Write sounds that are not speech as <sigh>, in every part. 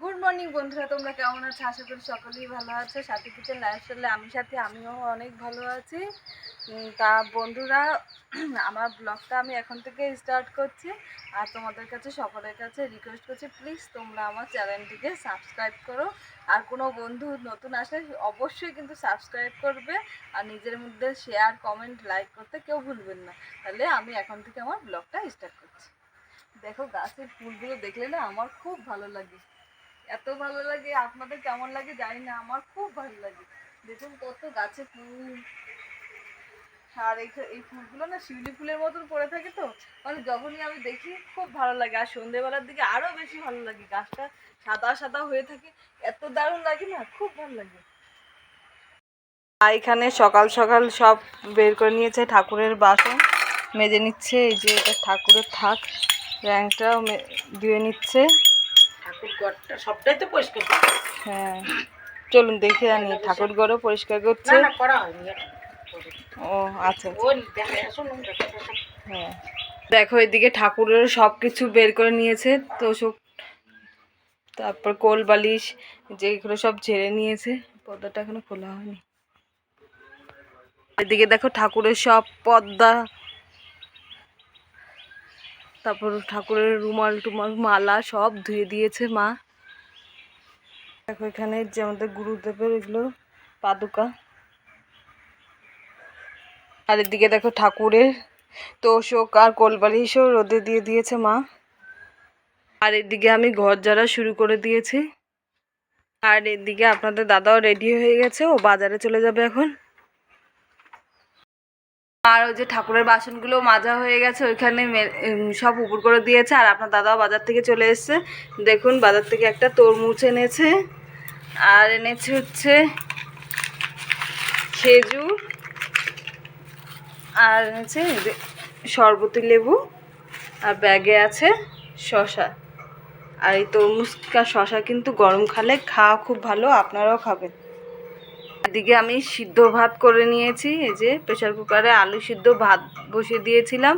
Good morning বন্ধুরা, তোমরা কেমন আছো? আশা করি সকলেই ভালো আছো। সাথে কিচেন লাইফস্টাইলে আমি সাথে, আমিও অনেক ভালো আছি। তা বন্ধুরা, আমার ব্লগটা আমি এখন থেকে স্টার্ট করছি। আর তোমাদের কাছে, সকলের কাছে রিকোয়েস্ট করছি প্লিজ তোমরা আমার চ্যানেলটিকে সাবস্ক্রাইব করো। আর কোনো বন্ধু নতুন আসলে, অবশ্যই কিন্তু সাবস্ক্রাইব করবে। আর নিজের মধ্যে শেয়ার কমেন্ট লাইক করতে কেউ ভুলবেন না। তাহলে আমি এখন থেকে আমার ব্লগটা স্টার্ট করছি। দেখো, গাছের ফুলগুলো দেখলে না, আমার খুব ভালো লাগে। এত ভালো লাগে, আপনাদের কেমন লাগে জানি না, আমার খুব ভালো লাগে। দেখুন কত গাছে ফুল। আর এই ফুলগুলো না শিউলি ফুলের মতন পড়ে থাকে তো মানে যখনই আমি দেখি খুব ভালো লাগে। আর সন্ধেবেলার দিকে আরও বেশি ভালো লাগে, গাছটা সাদা সাদা হয়ে থাকে, এত দারুণ লাগে না, খুব ভালো লাগে। এখানে সকাল সকাল সব বের করে নিয়েছে ঠাকুরের বাসন, মেজে নিচ্ছে, এই যে এটা ঠাকুরের থাক, র্যাংটাও ধুয়ে নিচ্ছে। ঘরটা সবটাই তো পরিষ্কার হ্যাঁ। চলুন দেখে আনি ঠাকুর ঘরও পরিষ্কার করছে। না না করা হয়নি ও আচ্ছা আচ্ছা। হ্যাঁ। দেখো এদিকে ঠাকুরের সব কিছু বের করে নিয়েছে তো সব তারপর কোল বালিশ যেগুলো সব ঝেড়ে নিয়েছে পর্দাটা এখনও খোলা হয়নি। এদিকে দেখো ঠাকুরের সব পর্দা তারপর ঠাকুরের রুমাল টুমাল, মালা সব ধুয়ে দিয়েছে মা। দেখো এখানে যে আমাদের গুরুদেবের এগুলো পাদুকা। আর এদিকে দেখো ঠাকুরের তোষক আর কোলবালিশও রোদে দিয়ে দিয়েছে মা। আর এদিকে আমি ঘর ঝাড়া শুরু করে দিয়েছি। আর এদিকে আপনাদের দাদাও রেডি হয়ে গেছে, ও বাজারে চলে যাবে এখন। আর ওই যে ঠাকুরের বাসনগুলো মাজা হয়ে গেছে, ওইখানে সব উপর করে দিয়েছে। আর আপনার দাদাও বাজার থেকে চলে এসেছে। দেখুন, বাজার থেকে একটা তরমুজ এনেছে। আর এনেছে হচ্ছে খেজুর। আর এনেছে শরবতি লেবু। আর ব্যাগে আছে শশা আর এই তরমুজটা শশা কিন্তু গরম খালে খাওয়া খুব ভালো, আপনারাও খাবেন। এদিকে আমি সিদ্ধ ভাত করে নিয়েছি, এই যে প্রেশার কুকারে আলু সিদ্ধ ভাত বসিয়ে দিয়েছিলাম।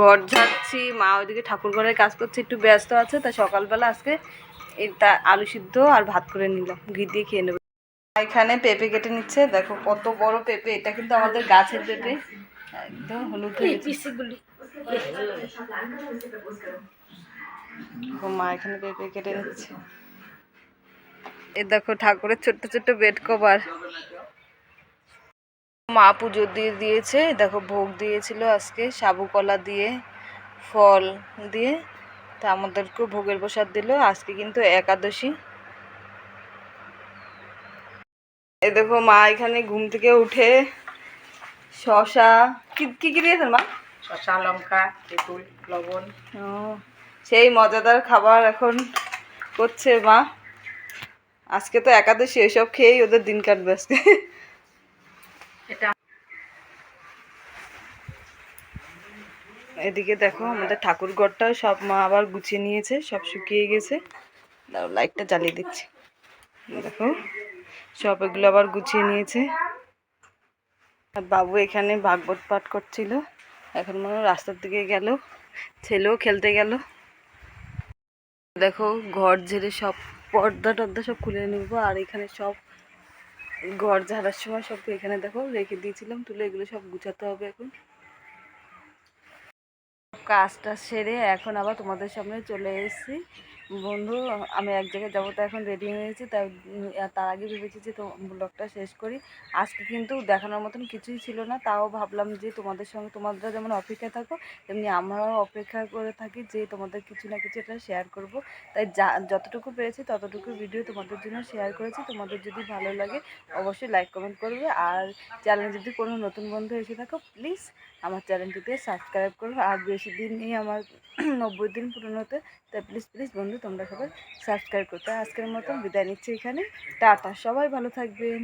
ঘর ঝাড়ছি, মা ওইদিকে ঠাকুর ঘরের কাজ করছে, একটু ব্যস্ত আছে, তা সকালবেলা আজকে এটা আলু সিদ্ধ আর ভাত করে নিলাম, ঘি দিয়ে খেয়ে নেব। এখানে পেঁপে কেটে নিচ্ছে, দেখো কত বড় পেঁপে, এটা কিন্তু আমাদের গাছের পেঁপে, একদম হলুদ। মা এখানে পেঁপে কেটে নিচ্ছে। এ দেখো ঠাকুরের ছোট্ট ছোট্ট বেড কভার। মা পুজো দিয়ে দিয়েছে। দেখো ভোগ দিয়েছিল আজকে সাবু কলা দিয়ে ফল দিয়ে। তা আমাদেরকেও ভোগের প্রসাদ দিল। আজকে কিন্তু একাদশী। এ দেখো মা এখানে ঘুম থেকে উঠে শশা কি কি কি দিয়েছেন মা? শশা লঙ্কা তেঁতুল লবণ। ও সেই মজাদার খাবার এখন করছে মা। আজকে তো একাদশী এসব খেয়েই ওদের দিন কাটবে আজকে। এদিকে দেখো আমাদের ঠাকুর ঘরটাও সব মা আবার গুছিয়ে নিয়েছে, সব শুকিয়ে গেছে। লাইটটা জ্বালিয়ে দিচ্ছি। দেখো, সব এগুলো আবার গুছিয়ে নিয়েছে। আর বাবু এখানে ভাগবত পাঠ করছিল। এখন মনে রাস্তার দিকে গেল, ছেলেও খেলতে গেল। দেখো, ঘর ঝেড়ে সব পর্দা টর্দা সব খুলে নিব, আর এখানে সব ঘর ঝাড়ার সময় সব এখানে দেখো রেখে দিয়েছিলাম, তুলে এগুলো সব গুছাতে হবে এখন। কাজটা সেরে এখন আবার তোমাদের সামনে চলে এসেছি। বন্ধু, আমি এক জায়গায় যাব, তো এখন রেডি হয়েছি তাই তার আগে ভেবেছি যে ব্লগটা শেষ করি। আজকে কিন্তু দেখানোর মতন কিছুই ছিল না, তাও ভাবলাম যে তোমাদের সঙ্গে, তোমরা যেমন অপেক্ষা থাকো, তেমনি আমরাও অপেক্ষা করে থাকি যে তোমাদের কিছু না কিছু এটা শেয়ার করব। তাই যা, যতটুকু পেরেছি ততটুকু ভিডিও তোমাদের জন্য শেয়ার করেছি। তোমাদের যদি ভালো লাগে, অবশ্যই লাইক কমেন্ট করবে। আর চ্যানেল যদি কোনো নতুন বন্ধু এসে থাকো প্লিজ আমার চ্যানেলটিতে সাবস্ক্রাইব করো। আর বেশি দিন নেই, আমার <clears throat> নব্বই দিন পূরণ হতে তাই প্লিজ প্লিজ বন্ধু তোমরা সবাই সাবস্ক্রাইব করতে। আজকের মতন বিদায় নিচ্ছি এখানে। টাটা সবাই ভালো থাকবেন।